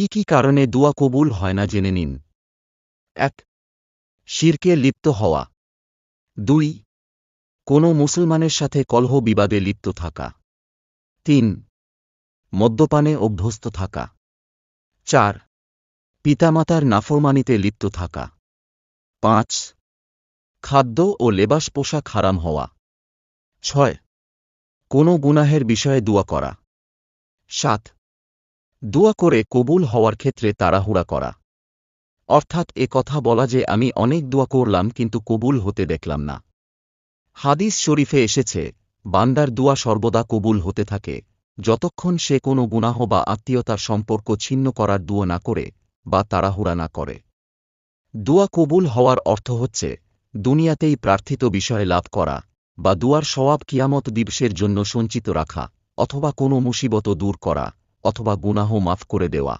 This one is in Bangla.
কি কি কারণে দুয়া কবুল হয় না জেনে নিন। এক, শিরকে লিপ্ত হওয়া। দুই, কোনো মুসলমানের সাথে কলহ বিবাদে লিপ্ত থাকা। তিন, মদ্যপানে অভ্যস্ত থাকা। চার, পিতামাতার নাফরমানিতে লিপ্ত থাকা। পাঁচ, খাদ্য ও লেবাস পোশাক হারাম হওয়া। ছয়, কোনো গুনাহের বিষয়ে দোয়া করা। সাত দোয়া করে কবুল হওয়ার ক্ষেত্রে তাড়াহুড়া করা। অর্থাৎ এ কথা বলা যে আমি অনেক দোয়া করলাম কিন্তু কবুল হতে দেখলাম না। হাদিস শরীফে এসেছে, বান্দার দোয়া সর্বদা কবুল হতে থাকে, যতক্ষণ সে কোনো গুনাহ বা আত্মীয়তার সম্পর্ক ছিন্ন করার দুয়া না করে বা তাড়াহুড়া না করে। দোয়া কবুল হওয়ার অর্থ হচ্ছে, দুনিয়াতেই প্রার্থিত বিষয় লাভ করা বা দুয়ার সওয়াব কিয়ামত দিবসের জন্য সঞ্চিত রাখা অথবা কোনো মুসিবত দূর করা। অথবা গুনাহ মাফ করে দেওয়া।